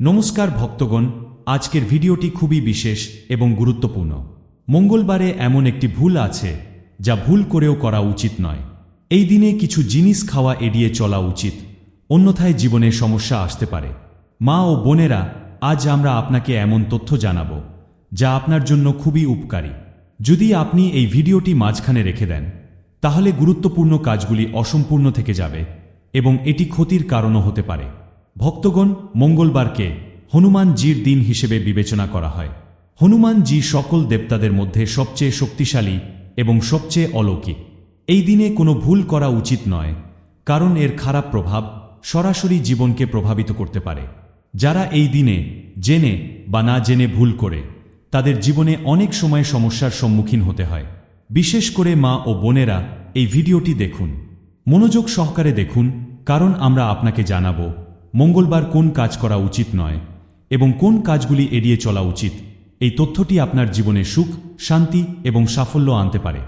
নমস্কার ভক্তগণ, আজকের ভিডিওটি খুবই বিশেষ এবং গুরুত্বপূর্ণ। মঙ্গলবারে এমন একটি ভুল আছে, যা ভুল করেও করা উচিত নয়। এই দিনে কিছু জিনিস খাওয়া এড়িয়ে চলা উচিত, অন্যথায় জীবনে সমস্যা আসতে পারে। মা ও বোনেরা, আজ আমরা আপনাকে এমন তথ্য জানাব, যা আপনার জন্য খুবই উপকারী। যদি আপনি এই ভিডিওটি মাঝখানে রেখে দেন, তাহলে গুরুত্বপূর্ণ কাজগুলি অসম্পূর্ণ থেকে যাবে এবং এটি ক্ষতির কারণও হতে পারে। ভক্তগণ, মঙ্গলবারকে হনুমানজির দিন হিসেবে বিবেচনা করা হয়। হনুমানজি সকল দেবতাদের মধ্যে সবচেয়ে শক্তিশালী এবং সবচেয়ে অলৌকিক। এই দিনে কোনো ভুল করা উচিত নয়, কারণ এর খারাপ প্রভাব সরাসরি জীবনকে প্রভাবিত করতে পারে। যারা এই দিনে জেনে বা না জেনে ভুল করে, তাদের জীবনে অনেক সময় সমস্যার সম্মুখীন হতে হয়। বিশেষ করে মা ও বোনেরা এই ভিডিওটি দেখুন। মনোযোগ সহকারে দেখুন, কারণ আমরা আপনাকে জানাব মঙ্গলবার কোন কাজ করা উচিত নয় এবং কোন কাজগুলি এড়িয়ে চলা উচিত, এই তথ্যটি আপনার জীবনে সুখ, শান্তি এবং সাফল্য আনতে পারে।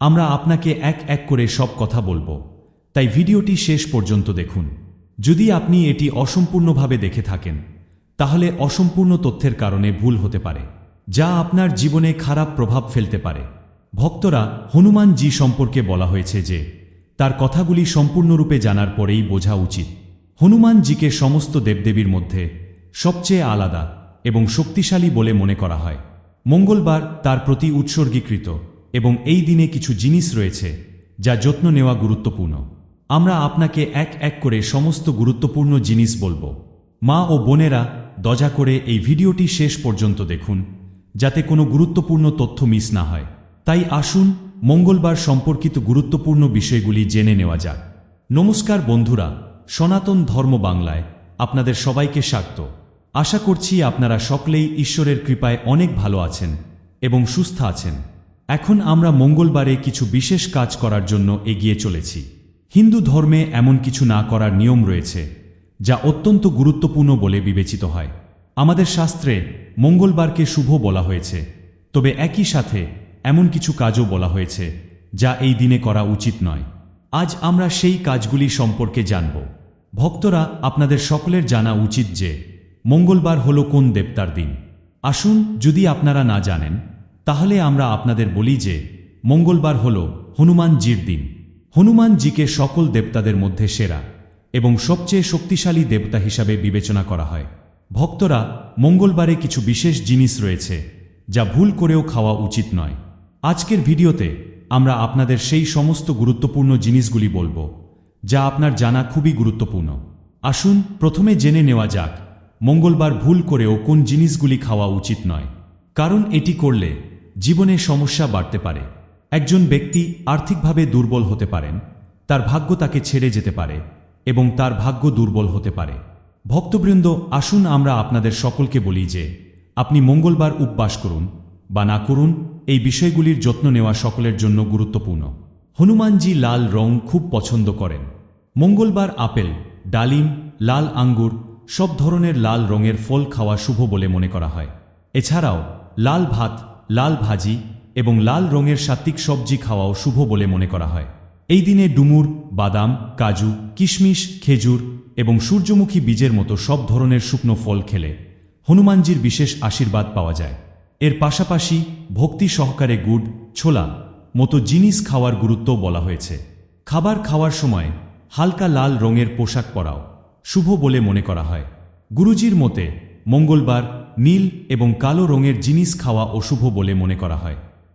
আমরা আপনাকে এক এক করে সব কথা বলব। তাই ভিডিওটি শেষ পর্যন্ত দেখুন। যদি আপনি এটি অসম্পূর্ণভাবে দেখে থাকেন, তাহলে অসম্পূর্ণ তথ্যের কারণে ভুল হতে পারে, যা আপনার জীবনে খারাপ প্রভাব ফেলতে পারে। ভক্তরা হনুমানজি সম্পর্কে বলা হয়েছে যে, তার কথাগুলি সম্পূর্ণরূপে জানার পরেই বোঝা উচিত। হনুমানজিকে সমস্ত দেবদেবীর মধ্যে সবচেয়ে আলাদা এবং শক্তিশালী বলে মনে করা হয়। মঙ্গলবার তার প্রতি উৎসর্গীকৃত এবং এই দিনে কিছু জিনিস রয়েছে যা যত্ন নেওয়া গুরুত্বপূর্ণ। আমরা আপনাকে এক এক করে সমস্ত গুরুত্বপূর্ণ জিনিস বলব। মা ও বোনেরা দজা করে এই ভিডিওটি শেষ পর্যন্ত দেখুন, যাতে কোনো গুরুত্বপূর্ণ তথ্য মিস না হয়। তাই আসুন, মঙ্গলবার সম্পর্কিত গুরুত্বপূর্ণ বিষয়গুলি জেনে নেওয়া যাক। নমস্কার বন্ধুরা সনাতন ধর্ম বাংলায় আপনাদের সবাইকে স্বাগত। আশা করছি আপনারা সকলেই ঈশ্বরের কৃপায় অনেক ভালো আছেন এবং সুস্থ আছেন। এখন আমরা মঙ্গলবারে কিছু বিশেষ কাজ করার জন্য এগিয়ে চলেছি। হিন্দু ধর্মে এমন কিছু না করার নিয়ম রয়েছে, যা অত্যন্ত গুরুত্বপূর্ণ বলে বিবেচিত হয়। আমাদের শাস্ত্রে মঙ্গলবারকে শুভ বলা হয়েছে, তবে একই সাথে এমন কিছু কাজও বলা হয়েছে, যা এই দিনে করা উচিত নয়। আজ আমরা সেই কাজগুলি সম্পর্কে জানব। ভক্তরা আপনাদের সকলের জানা উচিত যে, মঙ্গলবার হল কোন দেবতার দিন। আসুন, যদি আপনারা না জানেন, তাহলে আমরা আপনাদের বলি যে, মঙ্গলবার হল হনুমানজির দিন। হনুমানজিকে সকল দেবতাদের মধ্যে সেরা এবং সবচেয়ে শক্তিশালী দেবতা হিসাবে বিবেচনা করা হয়। ভক্তরা, মঙ্গলবারে কিছু বিশেষ জিনিস রয়েছে, যা ভুল করেও খাওয়া উচিত নয়। আজকের ভিডিওতে আমরা আপনাদের সেই সমস্ত গুরুত্বপূর্ণ জিনিসগুলি বলব। যা আপনার জানা খুবই গুরুত্বপূর্ণ। আসুন, প্রথমে জেনে নেওয়া যাক, মঙ্গলবার ভুল করেও কোন জিনিসগুলি খাওয়া উচিত নয়। কারণ এটি করলে জীবনে সমস্যা বাড়তে পারে। একজন ব্যক্তি আর্থিকভাবে দুর্বল হতে পারেন, তার ভাগ্য তাকে ছেড়ে যেতে পারে এবং তার ভাগ্য দুর্বল হতে পারে। ভক্তবৃন্দ, আসুন আমরা আপনাদের সকলকে বলি যে, আপনি মঙ্গলবার উপবাস করুন বা না করুন, এই বিষয়গুলির যত্ন নেওয়া সকলের জন্য গুরুত্বপূর্ণ। হনুমানজি লাল রং খুব পছন্দ করেন। মঙ্গলবার আপেল, ডালিম, লাল আঙ্গুর, সব ধরনের লাল রঙের ফল খাওয়া শুভ বলে মনে করা হয়। এছাড়াও, লাল ভাত, লাল ভাজি এবং লাল রঙের সাত্ত্বিক সবজি খাওয়াও শুভ বলে মনে করা হয়। এই দিনে ডুমুর, বাদাম, কাজু, কিশমিশ, খেজুর এবং সূর্যমুখী বীজের মতো সব ধরনের শুকনো ফল খেলে হনুমানজির বিশেষ আশীর্বাদ পাওয়া যায়। এর পাশাপাশি ভক্তি সহকারে গুড়, ছোলা মতো জিনিস খাওয়ার গুরুত্ব বলা হয়েছে। খাবার খাওয়ার সময় হালকা লাল রঙের পোশাক পরাও শুভ বলে মনে করা হয়। গুরুজির মতে, মঙ্গলবার নীল এবং কালো রঙের জিনিস খাওয়া অশুভ বলে মনে করা হয়।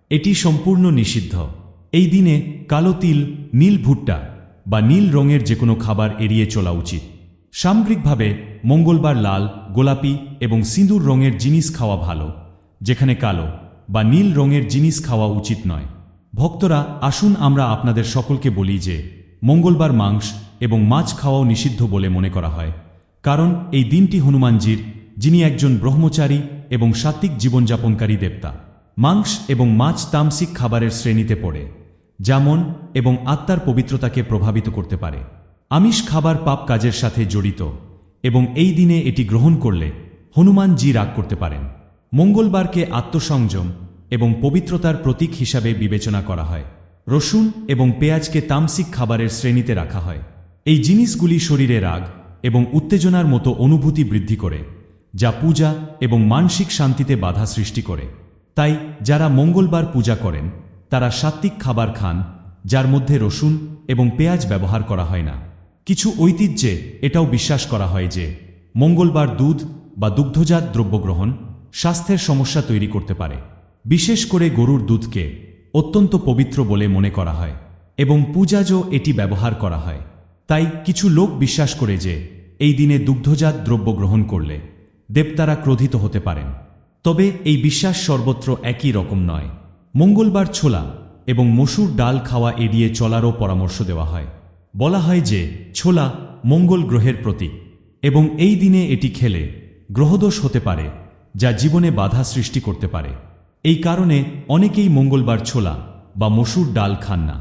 এটি সম্পূর্ণ নিষিদ্ধ। এই দিনে কালো তিল, নীল ভুট্টা বা নীল রঙের যে কোনো খাবার এড়িয়ে চলা উচিত। সামগ্রিকভাবে, মঙ্গলবার লাল, গোলাপি এবং সিঁদুর রঙের জিনিস খাওয়া ভালো, যেখানে কালো বা নীল রঙের জিনিস খাওয়া উচিত নয়। ভক্তরা, আসুন আমরা আপনাদের সকলকে বলি যে, মঙ্গলবার মাংস এবং মাছ খাওয়াও নিষিদ্ধ বলে মনে করা হয়। কারণ এই দিনটি হনুমানজির, যিনি একজন ব্রহ্মচারী এবং সাত্ত্বিক জীবনযাপনকারী দেবতা। মাংস এবং মাছ তামসিক খাবারের শ্রেণীতে পড়ে যেমন এবং আত্মার পবিত্রতাকে প্রভাবিত করতে পারে। আমিষ খাবার পাপ কাজের সাথে জড়িত এবং এই দিনে এটি গ্রহণ করলে হনুমানজি রাগ করতে পারেন। মঙ্গলবারকে আত্মসংযম এবং পবিত্রতার প্রতীক হিসাবে বিবেচনা করা হয়। রসুন এবং পেঁয়াজকে তামসিক খাবারের শ্রেণীতে রাখা হয়। এই জিনিসগুলি শরীরে রাগ এবং উত্তেজনার মতো অনুভূতি বৃদ্ধি করে, যা পূজা এবং মানসিক শান্তিতে বাধা সৃষ্টি করে। তাই, যারা মঙ্গলবার পূজা করেন, তারা সাত্ত্বিক খাবার খান, যার মধ্যে রসুন এবং পেঁয়াজ ব্যবহার করা হয় না। কিছু ঐতিহ্যে এটাও বিশ্বাস করা হয় যে, মঙ্গলবার দুধ বা দুগ্ধজাত দ্রব্য গ্রহণ স্বাস্থ্যের সমস্যা তৈরি করতে পারে। বিশেষ করে গরুর দুধকে অত্যন্ত পবিত্র বলে মনে করা হয় এবং পূজাজও এটি ব্যবহার করা হয়। তাই কিছু লোক বিশ্বাস করে যে এই দিনে দুগ্ধজাত দ্রব্য গ্রহণ করলে দেবতারা ক্রোধিত হতে পারেন। তবে এই বিশ্বাস সর্বত্র একই রকম নয়। মঙ্গলবার ছোলা এবং মসুর ডাল খাওয়া এড়িয়ে চলারও পরামর্শ দেওয়া হয়। বলা হয় যে ছোলা মঙ্গল গ্রহের প্রতীক এবং এই দিনে এটি খেলে গ্রহদোষ হতে পারে, যা জীবনে বাধা সৃষ্টি করতে পারে। এই কারণে অনেকেই মঙ্গলবার ছোলা বা মসুর ডাল খান না।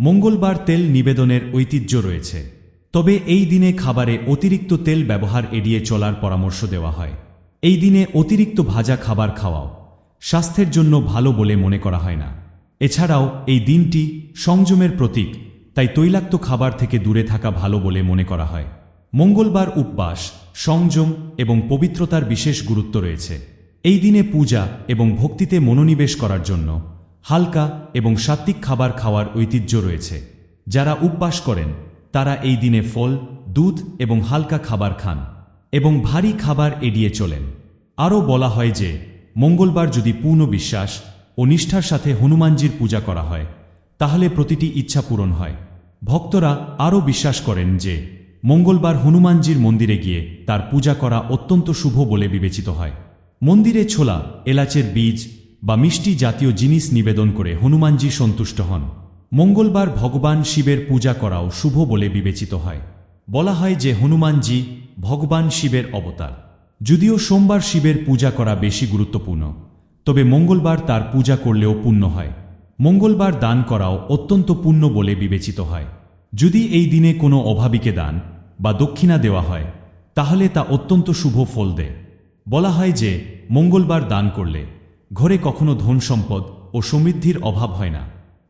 মঙ্গলবার তেল নিবেদনের ঐতিহ্য রয়েছে। তবে এই দিনে খাবারে অতিরিক্ত তেল ব্যবহার এড়িয়ে চলার পরামর্শ দেওয়া হয়। এই দিনে অতিরিক্ত ভাজা খাবার খাওয়াও স্বাস্থ্যের জন্য ভালো বলে মনে করা হয় না। এছাড়াও এই দিনটি সংযমের প্রতীক, তাই তৈলাক্ত খাবার থেকে দূরে থাকা ভালো বলে মনে করা হয়। মঙ্গলবার উপবাস, সংযম এবং পবিত্রতার বিশেষ গুরুত্ব রয়েছে। এই দিনে পূজা এবং ভক্তিতে মনোনিবেশ করার জন্য হালকা এবং সাত্ত্বিক খাবার খাওয়ার ঐতিহ্য রয়েছে। যারা উপবাস করেন, তারা এই দিনে ফল, দুধ এবং হালকা খাবার খান এবং ভারী খাবার এড়িয়ে চলেন। আরও বলা হয় যে, মঙ্গলবার যদি পূর্ণ বিশ্বাস ও নিষ্ঠার সাথে হনুমানজির পূজা করা হয়, তাহলে প্রতিটি ইচ্ছা পূরণ হয়। ভক্তরা আরও বিশ্বাস করেন যে, মঙ্গলবার হনুমানজির মন্দিরে গিয়ে তার পূজা করা অত্যন্ত শুভ বলে বিবেচিত হয়। মন্দিরে ছোলা, এলাচের বীজ বা মিষ্টি জাতীয় জিনিস নিবেদন করে হনুমানজি সন্তুষ্ট হন। মঙ্গলবার ভগবান শিবের পূজা করাও শুভ বলে বিবেচিত হয়। বলা হয় যে হনুমানজি ভগবান শিবের অবতার। যদিও সোমবার শিবের পূজা করা বেশি গুরুত্বপূর্ণ, তবে মঙ্গলবার তার পূজা করলেও পুণ্য হয়। মঙ্গলবার দান করাও অত্যন্ত পুণ্য বলে বিবেচিত হয়। যদি এই দিনে কোনো অভাবীকে দান বা দক্ষিণা দেওয়া হয়, তাহলে তা অত্যন্ত শুভ ফল দেয়। বলা হয় যে, মঙ্গলবার দান করলে ঘরে কখনো ধন সম্পদ ও সমৃদ্ধির অভাব হয় না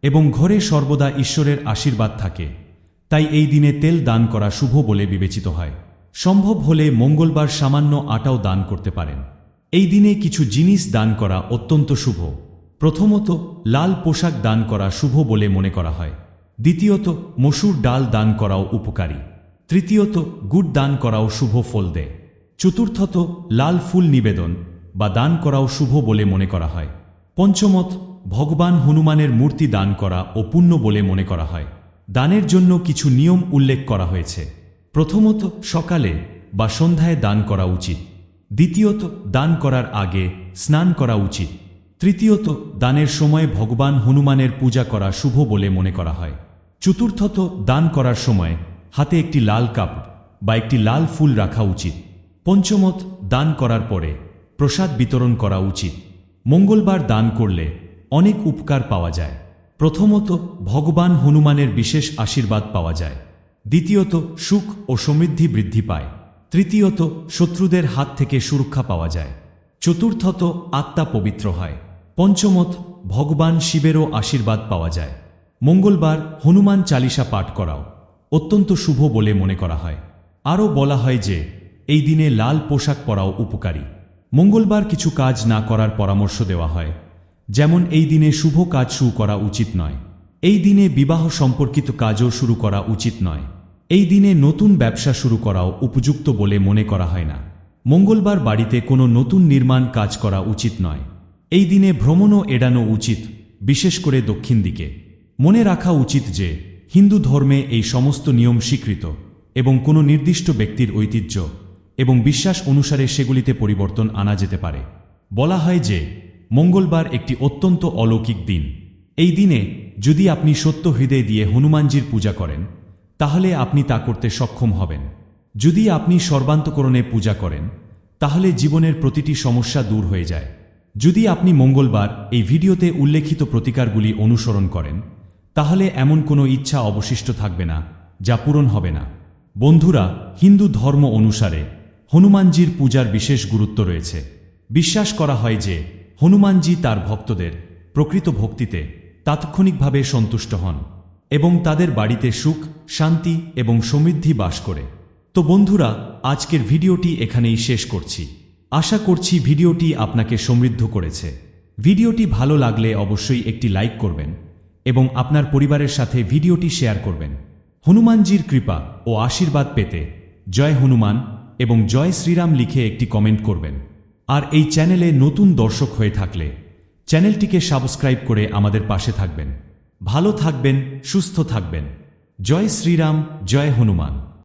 এবং ঘরে সর্বদা ঈশ্বরের আশীর্বাদ থাকে। তাই এই দিনে তেল দান করা শুভ বলে বিবেচিত হয়। সম্ভব হলে মঙ্গলবার সামান্য আটাও দান করতে পারেন। এই দিনে কিছু জিনিস দান করা অত্যন্ত শুভ। প্রথমত, লাল পোশাক দান করা শুভ বলে মনে করা হয়। দ্বিতীয়ত, মসুর ডাল দান করাও উপকারী। তৃতীয়ত, গুড় দান করাও শুভ ফল দেয়। চতুর্থত লাল ফুল নিবেদন বা দান করাও শুভ বলে মনে করা হয়। পঞ্চমত, ভগবান হনুমানের মূর্তি দান করা ও পুণ্য বলে মনে করা হয়। দানের জন্য কিছু নিয়ম উল্লেখ করা হয়েছে। প্রথমত, সকালে বা সন্ধ্যায় দান করা উচিত। দ্বিতীয়ত, দান করার আগে স্নান করা উচিত। তৃতীয়ত, দানের সময় ভগবান হনুমানের পূজা করা শুভ বলে মনে করা হয়। চতুর্থত, দান করার সময় হাতে একটি লাল কাপ বা একটি লাল ফুল রাখা উচিত। পঞ্চমত, দান করার পরে প্রসাদ বিতরণ করা উচিত। মঙ্গলবার দান করলে অনেক উপকার পাওয়া যায়। প্রথমত, ভগবান হনুমানের বিশেষ আশীর্বাদ পাওয়া যায়। দ্বিতীয়ত, সুখ ও সমৃদ্ধি বৃদ্ধি পায়। তৃতীয়ত, শত্রুদের হাত থেকে সুরক্ষা পাওয়া যায়। চতুর্থত, আত্মা পবিত্র হয়। পঞ্চমত, ভগবান শিবেরও আশীর্বাদ পাওয়া যায়। মঙ্গলবার হনুমান চালিসা পাঠ করাও অত্যন্ত শুভ বলে মনে করা হয়। আরও বলা হয় যে এই দিনে লাল পোশাক পরাও উপকারী। মঙ্গলবার কিছু কাজ না করার পরামর্শ দেওয়া হয়। যেমন এই দিনে শুভ কাজ শুরু করা উচিত নয়। এই দিনে বিবাহ সম্পর্কিত কাজও শুরু করা উচিত নয়। এই দিনে নতুন ব্যবসা শুরু করাও উপযুক্ত বলে মনে করা হয় না। মঙ্গলবার বাড়িতে কোনো নতুন নির্মাণ কাজ করা উচিত নয়। এই দিনে ভ্রমণও এড়ানো উচিত, বিশেষ করে দক্ষিণ দিকে। মনে রাখা উচিত যে, হিন্দু ধর্মে এই সমস্ত নিয়ম স্বীকৃত এবং কোনো নির্দিষ্ট ব্যক্তির ঐতিহ্য এবং বিশ্বাস অনুসারে সেগুলিতে পরিবর্তন আনা যেতে পারে। বলা হয় যে, মঙ্গলবার একটি অত্যন্ত অলৌকিক দিন। এই দিনে যদি আপনি সত্য হৃদয় দিয়ে হনুমানজির পূজা করেন, তাহলে আপনি তা করতে সক্ষম হবেন। যদি আপনি সর্বান্তকরণে পূজা করেন, তাহলে জীবনের প্রতিটি সমস্যা দূর হয়ে যায়। যদি আপনি মঙ্গলবার এই ভিডিওতে উল্লেখিত প্রতিকারগুলি অনুসরণ করেন, তাহলে এমন কোনো ইচ্ছা অবশিষ্ট থাকবে না, যা পূরণ হবে না। বন্ধুরা, হিন্দু ধর্ম অনুসারে হনুমানজির পূজার বিশেষ গুরুত্ব রয়েছে। বিশ্বাস করা হয় যে, হনুমানজি তার ভক্তদের প্রকৃত ভক্তিতে তাৎক্ষণিকভাবে সন্তুষ্ট হন এবং তাদের বাড়িতে সুখ, শান্তি এবং সমৃদ্ধি বাস করে। তো বন্ধুরা, আজকের ভিডিওটি এখানেই শেষ করছি। আশা করছি ভিডিওটি আপনাকে সমৃদ্ধ করেছে। ভিডিওটি ভালো লাগলে অবশ্যই একটি লাইক করবেন এবং আপনার পরিবারের সাথে ভিডিওটি শেয়ার করবেন। হনুমানজির কৃপা ও আশীর্বাদ পেতে জয় হনুমান। এবং জয় শ্রীরাম লিখে একটি কমেন্ট করবেন। আর এই চ্যানেলে নতুন দর্শক হয়ে থাকলে চ্যানেলটিকে সাবস্ক্রাইব করে আমাদের পাশে থাকবেন। ভালো থাকবেন, সুস্থ থাকবেন। জয় শ্রীরাম, জয় হনুমান।